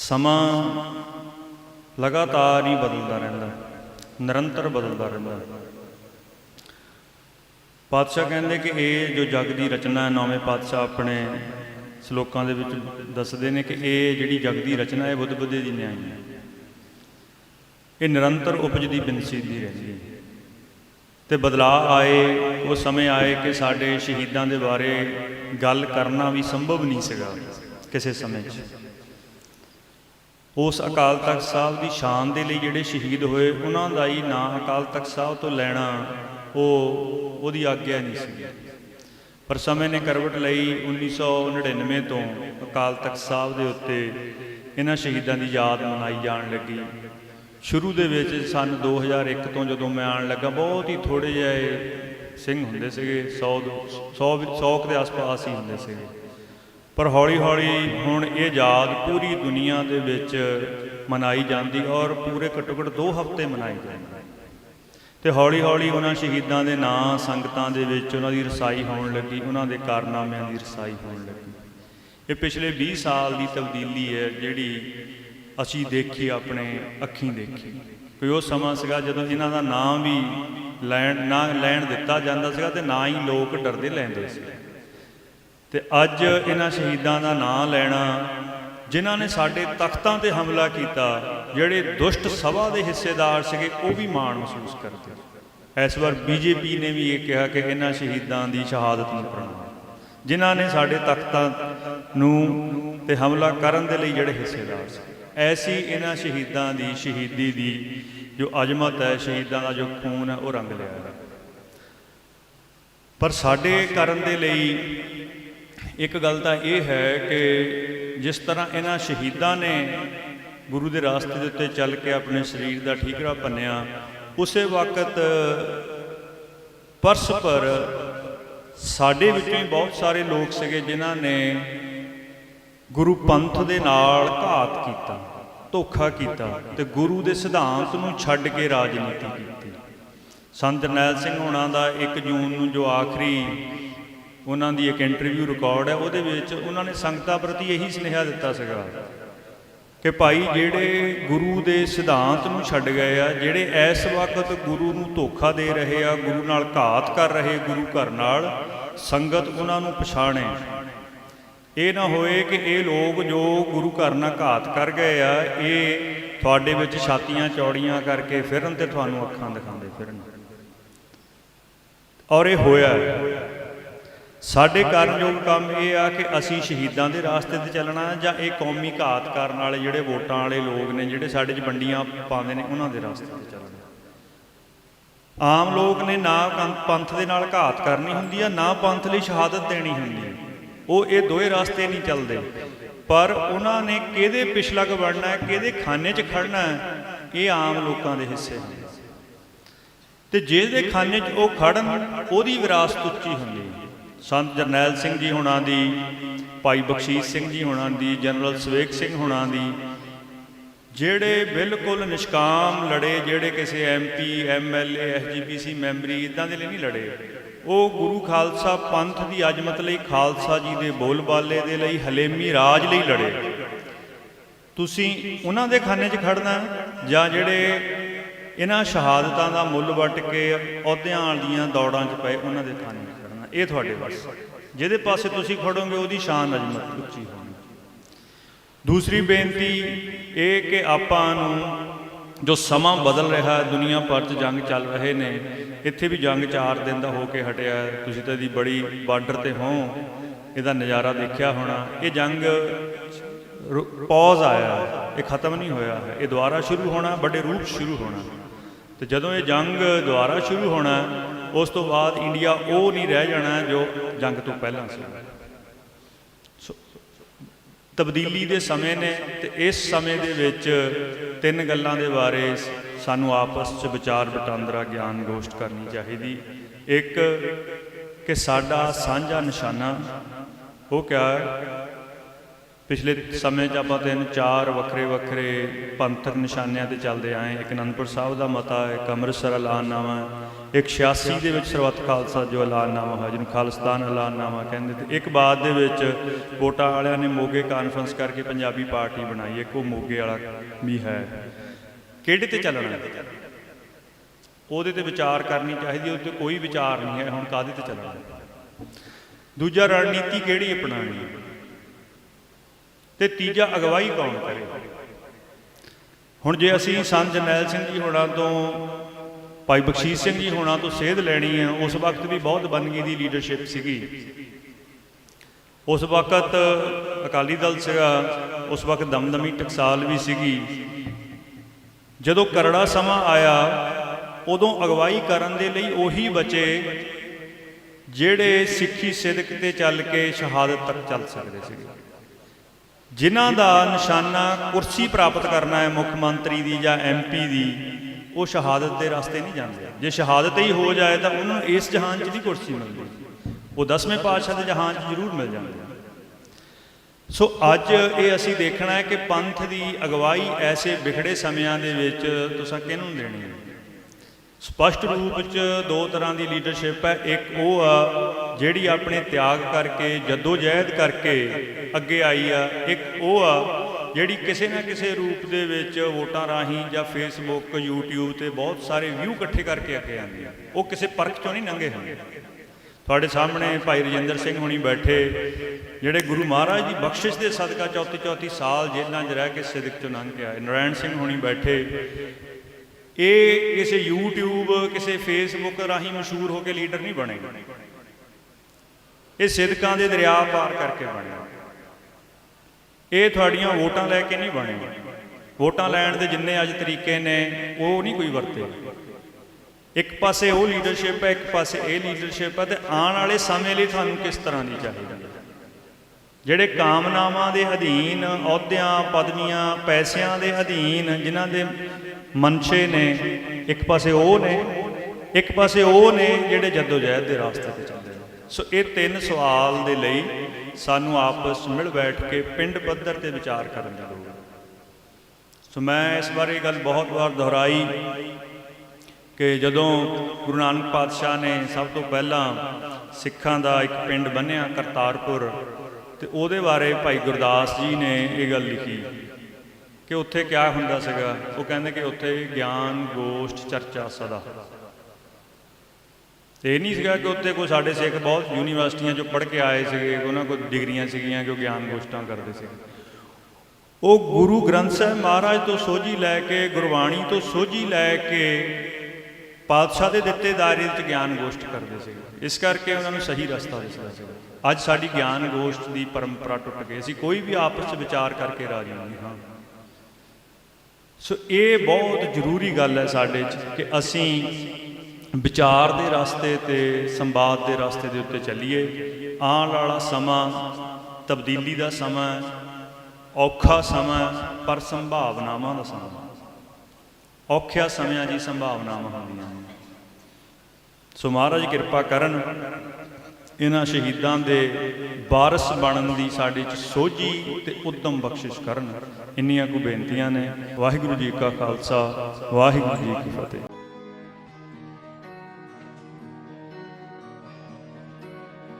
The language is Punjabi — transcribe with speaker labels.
Speaker 1: ਸਮਾਂ ਲਗਾਤਾਰ ਹੀ ਬਦਲਦਾ ਰਹਿੰਦਾ ਨਿਰੰਤਰ ਬਦਲਦਾ ਰਹਿੰਦਾ ਪਾਤਸ਼ਾਹ ਕਹਿੰਦੇ ਕਿ ਇਹ ਜੋ ਜਗ ਦੀ ਰਚਨਾ ਹੈ, ਨੌਵੇਂ ਪਾਤਸ਼ਾਹ ਆਪਣੇ ਸ਼ਲੋਕਾਂ ਦੇ ਵਿੱਚ ਦੱਸਦੇ ਨੇ ਕਿ ਇਹ ਜਿਹੜੀ ਜਗ ਦੀ ਰਚਨਾ ਹੈ ਬੁੱਧ ਬੁੱਧੇ ਦੀ ਨਿਆਈ ਹੈ। ਇਹ ਨਿਰੰਤਰ ਉਪਜਦੀ, ਬਿਨਸੀਦੀ ਰਹਿੰਦੀ ਹੈ। ਤੇ ਬਦਲਾਅ ਆਏ, ਉਹ ਸਮੇਂ ਆਏ ਕਿ ਸਾਡੇ ਸ਼ਹੀਦਾਂ ਦੇ ਬਾਰੇ ਗੱਲ ਕਰਨਾ ਵੀ ਸੰਭਵ ਨਹੀਂ ਸੀਗਾ ਕਿਸੇ ਸਮੇਂ 'ਚ। ਉਸ ਅਕਾਲ ਤਖਤ ਸਾਹਿਬ ਦੀ ਸ਼ਾਨ ਦੇ ਲਈ ਜਿਹੜੇ ਸ਼ਹੀਦ ਹੋਏ, ਉਹਨਾਂ ਦਾ ਹੀ ਨਾਂ ਅਕਾਲ ਤਖਤ ਸਾਹਿਬ ਤੋਂ ਲੈਣਾ ਉਹ ਉਹਦੀ ਆਗਿਆ ਨਹੀਂ ਸੀ। ਪਰ ਸਮੇਂ ਨੇ ਕਰਵਟ ਲਈ 1999 ਤੋਂ ਅਕਾਲ ਤਖਤ ਸਾਹਿਬ ਦੇ ਉੱਤੇ ਇਹਨਾਂ ਸ਼ਹੀਦਾਂ ਦੀ ਯਾਦ ਮਨਾਈ ਜਾਣ ਲੱਗੀ। ਸ਼ੁਰੂ ਦੇ ਵਿੱਚ ਸਨ 2001 ਤੋਂ ਜਦੋਂ ਮੈਂ ਆਉਣ ਲੱਗਾ, ਬਹੁਤ ਹੀ ਥੋੜੇ ਜਿਹੇ ਸਿੰਘ ਹੁੰਦੇ ਸੀਗੇ 100 100 100 ਦੇ ਆਸ-ਪਾਸ ਹੀ ਹੁੰਦੇ ਸੀਗੇ। ਪਰ ਹੌਲੀ-ਹੌਲੀ ਹੁਣ ਇਹ ਯਾਦ ਪੂਰੀ ਦੁਨੀਆ ਦੇ ਵਿੱਚ ਮਨਾਈ ਜਾਂਦੀ ਔਰ ਪੂਰੇ ਘੱਟੋ-ਘੱਟ 2 ਹਫ਼ਤੇ ਮਨਾਈ ਜਾਂਦੀ ਤੇ ਹੌਲੀ-ਹੌਲੀ ਉਹਨਾਂ ਸ਼ਹੀਦਾਂ ਦੇ ਨਾਂ, ਸੰਗਤਾਂ ਦੇ ਵਿੱਚ ਉਹਨਾਂ ਦੀ ਰਸਾਈ ਹੋਣ ਲੱਗੀ, ਉਹਨਾਂ ਦੇ ਕਾਰਨਾਮਿਆਂ ਦੀ ਰਸਾਈ ਹੋਣ ਲੱਗੀ। ਇਹ ਪਿਛਲੇ 20 ਸਾਲ ਦੀ ਤਬਦੀਲੀ ਹੈ ਜਿਹੜੀ ਅਸੀਂ ਦੇਖੀ, ਆਪਣੇ ਅੱਖੀਂ ਦੇਖੀ। ਕੋਈ ਉਹ ਸਮਾਂ ਸੀਗਾ ਜਦੋਂ ਇਹਨਾਂ ਦਾ ਨਾਮ ਵੀ ਲੈਣ, ਨਾ ਲੈਣ ਦਿੱਤਾ ਜਾਂਦਾ ਸੀਗਾ ਤੇ ਨਾ ਹੀ ਲੋਕ ਡਰਦੇ ਲੈਂਦੇ ਸੀ। ਤੇ ਅੱਜ ਇਹਨਾਂ ਸ਼ਹੀਦਾਂ ਦਾ ਨਾਮ ਲੈਣਾ, ਜਿਨ੍ਹਾਂ ਨੇ ਸਾਡੇ ਤਖਤਾਂ ਤੇ ਹਮਲਾ ਕੀਤਾ, ਜਿਹੜੇ ਦੁਸ਼ਟ ਸਭਾ ਦੇ ਹਿੱਸੇਦਾਰ ਸੀਗੇ, ਉਹ ਵੀ ਮਾਣ ਮਹਿਸੂਸ ਕਰਦੇ। ਇਸ ਵਾਰ ਬੀਜੇਪੀ ਨੇ ਵੀ ਇਹ ਕਿਹਾ ਕਿ ਇਹਨਾਂ ਸ਼ਹੀਦਾਂ ਦੀ ਸ਼ਹਾਦਤ ਨੂੰ ਪ੍ਰਣਾਮ ਜਿਨ੍ਹਾਂ ਨੇ ਸਾਡੇ ਤਖਤਾਂ ਨੂੰ ਤੇ ਹਮਲਾ ਕਰਨ ਦੇ ਲਈ ਜਿਹੜੇ ਹਿੱਸੇਦਾਰ ਸੀ। ਐਸੀ ਇਹਨਾਂ ਸ਼ਹੀਦਾਂ ਦੀ ਸ਼ਹੀਦੀ ਦੀ ਜੋ ਅਜਮਤ ਹੈ, ਸ਼ਹੀਦਾਂ ਦਾ ਜੋ ਖੂਨ ਹੈ, ਉਹ ਰੰਗ ਲਿਆ ਪਰ ਸਾਡੇ ਕਰਨ ਦੇ ਲਈ ਇੱਕ ਗੱਲ ਤਾਂ ਇਹ ਹੈ ਕਿ ਜਿਸ ਤਰ੍ਹਾਂ ਇਹਨਾਂ ਸ਼ਹੀਦਾਂ ਨੇ ਗੁਰੂ ਦੇ ਰਾਸਤੇ ਦੇ ਉੱਤੇ ਚੱਲ ਕੇ ਆਪਣੇ ਸਰੀਰ ਦਾ ਠੀਕਰਾ ਭੰਨਿਆ ਉਸੇ ਵਕਤ ਪਰਸਪਰ ਸਾਡੇ ਵਿੱਚੋਂ ਹੀ ਬਹੁਤ ਸਾਰੇ ਲੋਕ ਸੀਗੇ ਜਿਨ੍ਹਾਂ ਨੇ ਗੁਰੂ ਪੰਥ ਦੇ ਨਾਲ ਘਾਤ ਕੀਤਾ, ਧੋਖਾ ਕੀਤਾ ਤੇ ਗੁਰੂ ਦੇ ਸਿਧਾਂਤ ਨੂੰ ਛੱਡ ਕੇ ਰਾਜਨੀਤੀ ਕੀਤੀ। ਸੰਤ ਜਰਨੈਲ ਸਿੰਘ ਹੋਣਾ ਦਾ 1 ਜੂਨ ਨੂੰ ਜੋ ਆਖਰੀ ਉਹਨਾਂ ਦੀ ਇੱਕ ਇੰਟਰਵਿਊ ਰਿਕਾਰਡ ਹੈ, ਉਹਦੇ ਵਿੱਚ ਉਹਨਾਂ ਨੇ ਸੰਗਤਾਂ ਪ੍ਰਤੀ ਇਹੀ ਸੁਨੇਹਾ ਦਿੱਤਾ ਸੀਗਾ ਕਿ ਭਾਈ ਜਿਹੜੇ ਗੁਰੂ ਦੇ ਸਿਧਾਂਤ ਨੂੰ ਛੱਡ ਗਏ ਆ, ਜਿਹੜੇ ਇਸ ਵਕਤ ਗੁਰੂ ਨੂੰ ਧੋਖਾ ਦੇ ਰਹੇ ਆ, ਗੁਰੂ ਨਾਲ ਘਾਤ ਕਰ ਰਹੇ ਗੁਰੂ ਘਰ ਨਾਲ, ਸੰਗਤ ਉਹਨਾਂ ਨੂੰ ਪਛਾਣੇ। ਇਹ ਨਾ ਹੋਏ ਕਿ ਇਹ ਲੋਕ ਜੋ ਗੁਰੂ ਘਰ ਨਾਲ ਘਾਤ ਕਰ ਗਏ ਆ, ਇਹ ਤੁਹਾਡੇ ਵਿੱਚ ਛਾਤੀਆਂ ਚੌੜੀਆਂ ਕਰਕੇ ਫਿਰਨ ਤੇ ਤੁਹਾਨੂੰ ਅੱਖਾਂ ਦਿਖਾਉਂਦੇ ਫਿਰਨ। ਔਰ ਇਹ ਹੋਇਆ। ਸਾਡੇ ਕਾਰਨਯੋਗ ਕੰਮ ਇਹ ਆ ਕਿ ਅਸੀਂ ਸ਼ਹੀਦਾਂ ਦੇ ਰਾਸਤੇ ਤੇ ਚੱਲਣਾ ਜਾਂ ਇਹ ਕੌਮੀ ਘਾਤ ਕਰਨ ਵਾਲੇ ਜਿਹੜੇ ਵੋਟਾਂ ਵਾਲੇ ਲੋਕ ਨੇ, ਜਿਹੜੇ ਸਾਡੇ 'ਚ ਵੰਡੀਆਂ ਪਾਉਂਦੇ ਨੇ, ਉਹਨਾਂ ਦੇ ਰਾਸਤੇ ਤੇ ਚੱਲਣਾ। ਆਮ ਲੋਕ ਨੇ ਨਾ ਕੰ- ਪੰਥ ਦੇ ਨਾਲ ਘਾਤ ਕਰਨੀ ਹੁੰਦੀ ਆ, ਨਾ ਪੰਥ ਲਈ ਸ਼ਹਾਦਤ ਦੇਣੀ ਹੁੰਦੀ ਹੈ ਉਹ ਇਹ ਦੋਏ ਰਾਸਤੇ ਨਹੀਂ ਚੱਲਦੇ। ਪਰ ਉਹਨਾਂ ਨੇ ਕਿਹਦੇ ਪਿਛਲਗ ਬਣਨਾ ਹੈ, ਕਿਹਦੇ ਖਾਨੇ 'ਚ ਖੜਨਾ ਹੈ, ਇਹ ਆਮ ਲੋਕਾਂ ਦੇ ਹਿੱਸੇ ਹਨ ਤੇ ਜਿਹਦੇ ਖਾਨੇ 'ਚ ਉਹ ਖੜਨ, ਉਹਦੀ ਵਿਰਾਸਤ ਉੱਚੀ ਹੁੰਦੀ ਹੈ ਸੰਤ ਜਰਨੈਲ ਸਿੰਘ ਜੀ ਹੁਣਾਂ ਦੀ, ਭਾਈ ਬਖਸ਼ੀਸ਼ ਸਿੰਘ ਜੀ ਹੁਣਾਂ ਦੀ, ਜਨਰਲ ਸਵੇਕ ਸਿੰਘ ਹੁਣਾਂ ਦੀ, ਜਿਹੜੇ ਬਿਲਕੁਲ ਨਿਸ਼ਕਾਮ ਲੜੇ, ਜਿਹੜੇ ਕਿਸੇ ਐਮਪੀ ਐਮਐਲਏ ਐਸਜੀਪੀਸੀ ਮੈਂਬਰੀ, ਇਦਾਂ ਦੇ ਲਈ ਨਹੀਂ ਲੜੇ। ਉਹ ਗੁਰੂ ਖਾਲਸਾ ਪੰਥ ਦੀ ਅਜਮਤ ਲਈ, ਖਾਲਸਾ ਜੀ ਦੇ ਬੋਲਬਾਲੇ ਦੇ ਲਈ, ਹਲੇਮੀ ਰਾਜ ਲਈ ਲੜੇ। ਤੁਸੀਂ ਉਹਨਾਂ ਦੇ ਖਾਨੇ 'ਚ ਖੜਨਾ ਜਾਂ ਜਿਹੜੇ ਇਹਨਾਂ ਸ਼ਹਾਦਤਾਂ ਦਾ ਮੁੱਲ ਵੱਟ ਕੇ ਅਹੁਦਿਆਂ ਵਾਲੀਆਂ ਦੌੜਾਂ 'ਚ ਪਏ ਉਹਨਾਂ ਦੇ ਖਾਨੇ ਇਹ ਤੁਹਾਡੇ ਵੱਸ ਜਿਹਦੇ ਪਾਸੇ ਤੁਸੀਂ ਖੜੋਗੇ, ਉਹਦੀ ਸ਼ਾਨ ਅਜਮਤ ਉੱਚੀ ਹੋਣੀ। ਦੂਸਰੀ ਬੇਨਤੀ ਇਹ ਕਿ ਆਪਾਂ ਨੂੰ ਜੋ ਸਮਾਂ ਬਦਲ ਰਿਹਾ ਹੈ, ਦੁਨੀਆ ਭਰ 'ਚ ਜੰਗ ਚੱਲ ਰਹੇ ਨੇ, ਇੱਥੇ ਵੀ ਜੰਗ 4 ਦਿਨ ਦਾ ਹੋ ਕੇ ਹਟਿਆ ਤੁਸੀਂ ਤਾਂ ਇਹਦੀ ਬੜੀ ਬਾਰਡਰ ਤੇ ਹੋ, ਇਹਦਾ ਨਜ਼ਾਰਾ ਦੇਖਿਆ ਹੋਣਾ। ਇਹ ਜੰਗ ਪੌਜ਼ ਆਇਆ ਇਹ ਖਤਮ ਨਹੀਂ ਹੋਇਆ ਹੈ। ਇਹ ਦੁਬਾਰਾ ਸ਼ੁਰੂ ਹੋਣਾ, ਵੱਡੇ ਰੂਪ ਸ਼ੁਰੂ ਹੋਣਾ। ਤੇ ਜਦੋਂ ਇਹ ਜੰਗ ਦੁਬਾਰਾ ਸ਼ੁਰੂ ਹੋਣਾ ਉਸ ਤੋਂ ਬਾਅਦ ਇੰਡੀਆ ਉਹ ਨਹੀਂ ਰਹਿ ਜਾਣਾ ਜੋ ਜੰਗ ਤੋਂ ਪਹਿਲਾਂ ਸੀ। ਸੋ, ਤਬਦੀਲੀ ਦੇ ਸਮੇਂ ਨੇ ਤੇ ਇਸ ਸਮੇਂ ਦੇ ਵਿੱਚ ਤਿੰਨ ਗੱਲਾਂ ਦੇ ਬਾਰੇ ਸਾਨੂੰ ਆਪਸ 'ਚ ਵਿਚਾਰ ਵਟਾਂਦਰਾ ਗਿਆਨ ਗੋਸ਼ਟ ਕਰਨੀ ਚਾਹੀਦੀ। ਇੱਕ ਕਿ ਸਾਡਾ ਸਾਂਝਾ ਨਿਸ਼ਾਨਾ, ਉਹ ਕਿਆ ਪਿਛਲੇ ਸਮੇਂ 'ਚ ਆਪਾਂ ਤਿੰਨ ਚਾਰ ਵੱਖਰੇ ਵੱਖਰੇ ਪੰਥਕ ਨਿਸ਼ਾਨਿਆਂ ਤੇ ਚੱਲਦੇ ਆਏ। ਇੱਕ ਅਨੰਦਪੁਰ ਸਾਹਿਬ ਦਾ ਮਤਾ ਹੈ ਇੱਕ ਅੰਮ੍ਰਿਤਸਰ ਐਲਾਨਨਾਮਾ ਹੈ ਇੱਕ 86 ਦੇ ਵਿੱਚ ਸਰਬੱਤ ਖਾਲਸਾ ਜੋ ਐਲਾਨਨਾਮਾ ਹੋਇਆ, ਜਿਹਨੂੰ ਖਾਲਿਸਤਾਨ ਐਲਾਨਨਾਮਾ ਕਹਿੰਦੇ ਤੇ ਇੱਕ ਬਾਅਦ ਦੇ ਵਿੱਚ ਵੋਟਾਂ ਵਾਲਿਆਂ ਨੇ ਮੋਗੇ ਕਾਨਫਰੰਸ ਕਰਕੇ ਪੰਜਾਬੀ ਪਾਰਟੀ ਬਣਾਈ, ਇੱਕ ਉਹ ਮੋਗੇ ਵਾਲਾ ਵੀ ਹੈ। ਕਿਹੜੇ ਤੇ ਚੱਲਣਾ? ਉਹਦੇ ਤੇ ਵਿਚਾਰ ਕਰਨੀ ਚਾਹੀਦੀ ਉਹਦੇ ਤੇ ਕੋਈ ਵਿਚਾਰ ਨਹੀਂ ਹੈ, ਹੁਣ ਕਾਹਦੇ ਤੇ ਚੱਲਣਾ? ਦੂਜਾ ਰਣਨੀਤੀ ਕਿਹੜੀ ਅਪਣਾਉਣੀ ਹੈ? ਤੇ ਤੀਜਾ ਅਗਵਾਈ ਕੌਣ ਕਰੇ? ਹੁਣ ਜੇ ਅਸੀਂ ਸੰਤ ਜਰਨੈਲ ਸਿੰਘ ਜੀ ਹੋਣਾ ਤੋਂ ਭਾਈ ਬਖਸ਼ੀਸ਼ ਸਿੰਘ ਜੀ ਹੋਣਾ ਤੋਂ ਸੇਧ ਲੈਣੀ ਹੈ। ਉਸ ਵਕਤ ਵੀ ਬਹੁਤ ਬੰਦਗੀ ਦੀ ਲੀਡਰਸ਼ਿਪ ਸੀਗੀ। ਉਸ ਵਕਤ ਅਕਾਲੀ ਦਲ ਸੀਗਾ। ਉਸ ਵਕਤ ਦਮਦਮੀ ਟਕਸਾਲ ਵੀ ਸੀਗੀ। ਜਦੋਂ ਕਰੜਾ ਸਮਾਂ ਆਇਆ, ਉਦੋਂ ਅਗਵਾਈ ਕਰਨ ਦੇ ਲਈ ਉਹੀ ਬਚੇ ਜਿਹੜੇ ਸਿੱਖੀ ਸਿਦਕ ਤੇ ਚੱਲ ਕੇ ਸ਼ਹਾਦਤ ਤੱਕ ਚੱਲ ਸਕਦੇ ਸੀਗੇ। ਜਿਨ੍ਹਾਂ ਦਾ ਨਿਸ਼ਾਨਾ ਕੁਰਸੀ ਪ੍ਰਾਪਤ ਕਰਨਾ ਹੈ ਮੁੱਖ ਮੰਤਰੀ ਦੀ ਜਾਂ ਐਮਪੀ ਦੀ ਉਹ ਸ਼ਹਾਦਤ ਦੇ ਰਸਤੇ ਨਹੀਂ ਜਾਂਦੇ। ਜੇ ਸ਼ਹਾਦਤ ਹੀ ਹੋ ਜਾਏ ਤਾਂ ਉਹਨਾਂ ਨੂੰ ਇਸ ਜਹਾਨ 'ਚ ਨਹੀਂ ਕੁਰਸੀ ਮਿਲਦੀ। ਉਹ ਦਸਵੇਂ ਪਾਤਸ਼ਾਹ ਦੇ ਜਹਾਨ 'ਚ ਜ਼ਰੂਰ ਮਿਲ ਜਾਂਦੇ ਸੋ ਅੱਜ ਇਹ ਅਸੀਂ ਦੇਖਣਾ ਹੈ ਕਿ ਪੰਥ ਦੀ ਅਗਵਾਈ ਐਸੇ ਵਿਖੜੇ ਸਮਿਆਂ ਦੇ ਵਿੱਚ ਤੁਸੀਂ ਕਿਹਨੂੰ ਦੇਣੀ ਹੈ? ਸਪਸ਼ਟ ਰੂਪ 'ਚ ਦੋ ਤਰ੍ਹਾਂ ਦੀ ਲੀਡਰਸ਼ਿਪ ਹੈ। ਇੱਕ ਉਹ ਆ ਜਿਹੜੀ ਆਪਣੇ ਤਿਆਗ ਕਰਕੇ, ਜਦੋਜਹਿਦ ਕਰਕੇ ਅੱਗੇ ਆਈ ਆ। ਇੱਕ ਉਹ ਆ ਜਿਹੜੀ ਕਿਸੇ ਨਾ ਕਿਸੇ ਰੂਪ ਦੇ ਵਿੱਚ ਵੋਟਾਂ ਰਾਹੀਂ ਜਾਂ ਫੇਸਬੁੱਕ YouTube ਤੇ ਬਹੁਤ ਸਾਰੇ ਵਿਊ ਇਕੱਠੇ ਕਰਕੇ ਅੱਗੇ ਆਉਂਦੀ ਆ। ਉਹ ਕਿਸੇ ਪਰਖ ਚੋਂ ਨਹੀਂ ਲੰਘੇ ਹਨ ਤੁਹਾਡੇ ਸਾਹਮਣੇ ਭਾਈ ਰਜਿੰਦਰ ਸਿੰਘ ਹੁਣੀ ਬੈਠੇ, ਜਿਹੜੇ ਗੁਰੂ ਮਹਾਰਾਜ ਦੀ ਬਖਸ਼ਿਸ਼ ਦੇ ਸਦਕਾ 34 34 ਸਾਲ ਜੇਲ੍ਹਾਂ 'ਚ ਰਹਿ ਕੇ ਸਿਦਕ ਚੋਂ ਲੰਘ ਗਿਆ ਆਏ। ਨਰਾਇਣ ਸਿੰਘ ਹੁਣੀ ਬੈਠੇ। ਇਹ ਕਿਸੇ YouTube, ਕਿਸੇ Facebook ਰਾਹੀਂ ਮਸ਼ਹੂਰ ਹੋ ਕੇ ਲੀਡਰ ਨਹੀਂ ਬਣੇ। ਇਹ ਸਿਦਕਾਂ ਦੇ ਦਰਿਆ ਪਾਰ ਕਰਕੇ ਬਣੇ। ਇਹ ਤੁਹਾਡੀਆਂ ਵੋਟਾਂ ਲੈ ਕੇ ਨਹੀਂ ਬਣੇ। ਵੋਟਾਂ ਲੈਣ ਦੇ ਜਿੰਨੇ ਅੱਜ ਤਰੀਕੇ ਨੇ, ਉਹ ਨਹੀਂ ਕੋਈ ਵਰਤੇ। ਇੱਕ ਪਾਸੇ ਉਹ ਲੀਡਰਸ਼ਿਪ ਹੈ, ਇੱਕ ਪਾਸੇ ਇਹ ਲੀਡਰਸ਼ਿਪ ਹੈ ਤੇ ਆਉਣ ਵਾਲੇ ਸਮੇਂ ਲਈ ਤੁਹਾਨੂੰ ਕਿਸ ਤਰ੍ਹਾਂ ਦੀ ਚਾਹੀਦੀ ਹੈ? ਜਿਹੜੇ ਕਾਮਨਾਵਾਂ ਦੇ ਅਧੀਨ, ਅਹੁਦਿਆਂ, ਪਦਵੀਆਂ, ਪੈਸਿਆਂ ਦੇ ਅਧੀਨ ਜਿਨ੍ਹਾਂ ਦੇ ਮਨਸ਼ੇ ਨੇ, ਇੱਕ ਪਾਸੇ ਉਹ ਨੇ, ਇੱਕ ਪਾਸੇ ਉਹ ਨੇ ਜਿਹੜੇ ਜਦੋਜਹਿਦ ਦੇ ਰਾਸਤੇ ਤੇ ਚੱਲਦੇ ਨੇ। ਸੋ ਇਹ ਤਿੰਨ ਸਵਾਲ ਦੇ ਲਈ ਸਾਨੂੰ ਆਪਸ ਮਿਲ ਬੈਠ ਕੇ ਪਿੰਡ ਪੱਧਰ ਤੇ ਵਿਚਾਰ ਕਰਨ ਦੀ ਲੋੜ ਹੈ। ਸੋ ਮੈਂ ਇਸ ਬਾਰੇ ਗੱਲ ਬਹੁਤ ਵਾਰ ਦੁਹਰਾਈ ਕਿ ਜਦੋਂ ਗੁਰੂ ਨਾਨਕ ਪਾਤਸ਼ਾਹ ਨੇ ਸਭ ਤੋਂ ਪਹਿਲਾਂ ਸਿੱਖਾਂ ਦਾ ਇੱਕ ਪਿੰਡ ਬੰਨਿਆ ਕਰਤਾਰਪੁਰ, ਤੇ ਉਹਦੇ ਬਾਰੇ ਭਾਈ ਗੁਰਦਾਸ ਜੀ ਨੇ ਇਹ ਗੱਲ ਲਿਖੀ ਕਿ ਉੱਥੇ ਕਿਆ ਹੁੰਦਾ ਸੀਗਾ? ਉਹ ਕਹਿੰਦੇ ਕਿ ਉੱਥੇ ਗਿਆਨ, ਗੋਸ਼ਟ, ਚਰਚਾ ਸਦਾ। ਤੇ ਇਹ ਨਹੀਂ ਸੀਗਾ ਕਿ ਉੱਥੇ ਕੋਈ ਸਾਡੇ ਸਿੱਖ ਬਹੁਤ ਯੂਨੀਵਰਸਿਟੀਆਂ ਚੋਂ ਪੜ੍ਹ ਕੇ ਆਏ ਸੀਗੇ, ਉਹਨਾਂ ਕੋਲ ਡਿਗਰੀਆਂ ਸੀਗੀਆਂ ਕਿ ਉਹ ਗਿਆਨ ਗੋਸ਼ਟਾਂ ਕਰਦੇ ਸੀ ਉਹ ਗੁਰੂ ਗ੍ਰੰਥ ਸਾਹਿਬ ਮਹਾਰਾਜ ਤੋਂ ਸੋਝੀ ਲੈ ਕੇ, ਗੁਰਬਾਣੀ ਤੋਂ ਸੋਝੀ ਲੈ ਕੇ ਪਾਤਸ਼ਾਹ ਦੇ ਦਿੱਤੇ ਦਾਇਰੇ ਵਿੱਚ ਗਿਆਨ ਗੋਸ਼ਟ ਕਰਦੇ ਸੀ ਇਸ ਕਰਕੇ ਉਹਨਾਂ ਨੂੰ ਸਹੀ ਰਸਤਾ ਦਿਸਦਾ ਸੀ ਅੱਜ ਸਾਡੀ ਗਿਆਨ ਗੋਸ਼ਟ ਦੀ ਪਰੰਪਰਾ ਟੁੱਟ ਗਈ। ਅਸੀਂ ਕੋਈ ਵੀ ਆਪਸ ਵਿੱਚ ਵਿਚਾਰ ਕਰਕੇ ਰਾਜੀ ਨਹੀਂ, ਹਾਂ। ਸੋ ਇਹ ਬਹੁਤ ਜ਼ਰੂਰੀ ਗੱਲ ਹੈ ਸਾਡੇ 'ਚ ਕਿ ਅਸੀਂ ਵਿਚਾਰ ਦੇ ਰਸਤੇ ਤੇ, ਸੰਵਾਦ ਦੇ ਰਸਤੇ ਦੇ ਉੱਤੇ ਚੱਲੀਏ। ਆਉਣ ਵਾਲਾ ਸਮਾਂ ਤਬਦੀਲੀ ਦਾ ਸਮਾਂ ਔਖਾ ਸਮਾਂ ਪਰ ਸੰਭਾਵਨਾਵਾਂ ਦਾ ਸਮਾਂ ਔਖਿਆ ਸਮਿਆਂ ਦੀ ਸੰਭਾਵਨਾਵਾਂ ਹੁੰਦੀਆਂ ਨੇ। ਸੋ ਮਹਾਰਾਜ ਕਿਰਪਾ ਕਰਨ, ਇਹਨਾਂ ਸ਼ਹੀਦਾਂ ਦੇ ਵਾਰਸ ਬਣਨ ਦੀ ਸਾਡੇ ਚ ਸੋਝੀ ਤੇ ਉਦਮ ਬਖਸ਼ਿਸ਼ ਕਰਨ। ਇੰਨੀਆਂ ਕੁ ਬੇਨਤੀਆਂ ਨੇ। ਵਾਹਿਗੁਰੂ ਜੀ ਕਾ ਖਾਲਸਾ, ਵਾਹਿਗੁਰੂ ਜੀ ਕੀ ਫਤਿਹ।